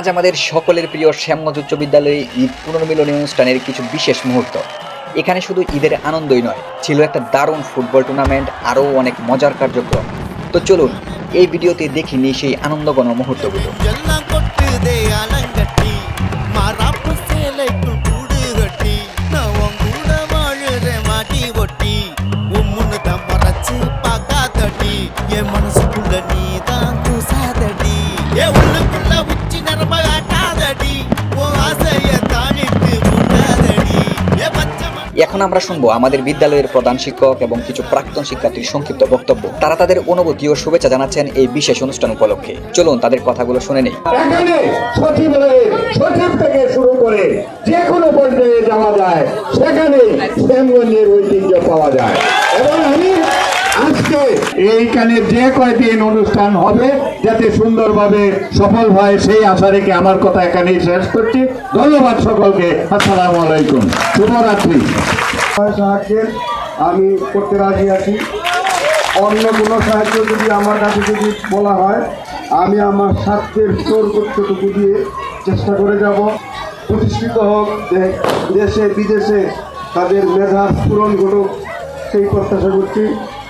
আজ আমাদের সকলের প্রিয় শ্যামগঞ্জ উচ্চ বিদ্যালয়ে ঈদ পুনর্মিলনী অনুষ্ঠানের কিছু বিশেষ মুহূর্ত। এখানে শুধু ঈদের আনন্দই নয়, ছিল একটা দারুণ ফুটবল টুর্নামেন্ট আরও অনেক মজার কার্যক্রম। তো চলুন, এই ভিডিওতে দেখিনি সেই আনন্দগণ মুহূর্তগুলো। এখন আমরা শুনব আমাদের বিদ্যালয়ের প্রধান শিক্ষক এবং কিছু প্রাক্তন শিক্ষার্থীর সংক্ষিপ্ত বক্তব্য। তারা তাদের অনুভূতি ও শুভেচ্ছা জানাচ্ছেন এই বিশেষ অনুষ্ঠান উপলক্ষে। চলুন তাদের কথাগুলো শুনে নেই। যে কোনো যাওয়া যায়, সেখানে পাওয়া যায়। এবং আমি আজকে এইখানে যে কয়দিন অনুষ্ঠান হবে যাতে সুন্দরভাবে সফল হয় সেই আশা রেখে আমার কথা এখানেই শেষ করছি। ধন্যবাদ সকলকে। আসসালামু আলাইকুম। শুভরাত্রি। সাহায্যের আমি করতে রাজি আছি। অন্য কোনো সাহায্য যদি আমার কাছে যদি বলা হয়, আমি আমার স্বার্থের করতেটুকু দিয়ে চেষ্টা করে যাব। প্রতিষ্ঠিত হোক দেশে, বিদেশে তাদের মেধা পূরণ ঘটুক, সেই প্রত্যাশা করছি।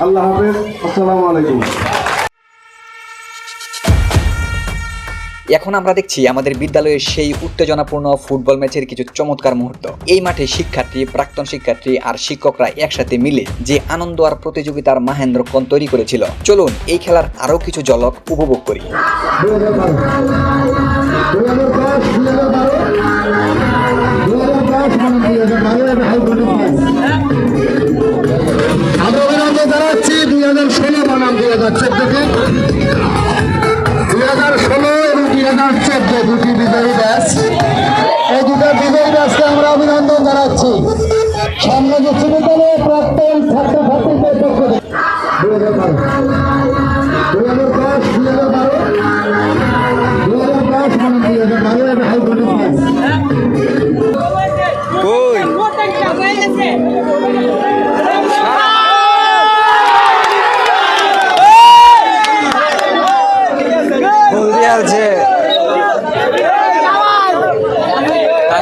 আল্লাহ হাফেজ আসসালামু আলাইকুম। এখন আমরা দেখছি আমাদের বিদ্যালয়ের সেই উত্তেজনাপূর্ণ ফুটবল ম্যাচের কিছু চমৎকার মুহূর্ত। এই মাঠে শিক্ষার্থী প্রাক্তন শিক্ষার্থী আর শিক্ষকরা একসাথে মিলে যে আনন্দ আর প্রতিযোগিতার মাহেন্দ্রক্ষণ তৈরি করেছিল। চলুন এই খেলার আরও কিছু ঝলক উপভোগ করি। বনাম দুই হাজার চোদ্দকে দুই হাজার ষোলো এবং দুই হাজার চোদ্দ দুটি বিজয়ী ব্যাচ। এই দুটো বিজয়ী ব্যাচকে আমরা অভিনন্দন জানাচ্ছি। সামনে বিশ্ববিদ্যালয়ে প্রাক্তন ছাত্রছাত্রীদের পক্ষ থেকে দুই হাজার বারো দুই হাজার দশ দুই হাজার বারো দুই হাজার দশ মানে দুই হাজার বারো এটা হাইকোর্টের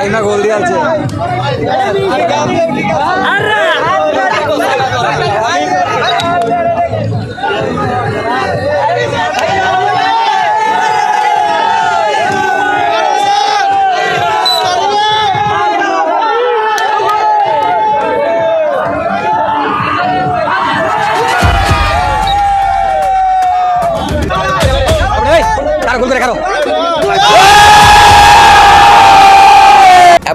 টাইমে গোল দিয়ে আছে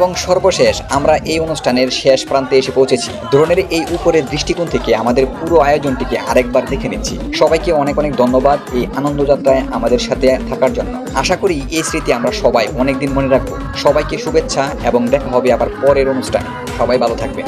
এবং সর্বশেষ আমরা এই অনুষ্ঠানের শেষ প্রান্তে এসে পৌঁছেছি। দ্রোণের এই উপরের দৃষ্টিকোণ থেকে আমাদের পুরো আয়োজনটিকে আরেকবার দেখে নিচ্ছি। সবাইকে অনেক অনেক ধন্যবাদ এই আনন্দযাত্রায় আমাদের সাথে থাকার জন্য। আশা করি এই স্মৃতি আমরা সবাই অনেকদিন মনে রাখব। সবাইকে শুভেচ্ছা এবং দেখা হবে আবার পরের অনুষ্ঠানে। সবাই ভালো থাকবেন।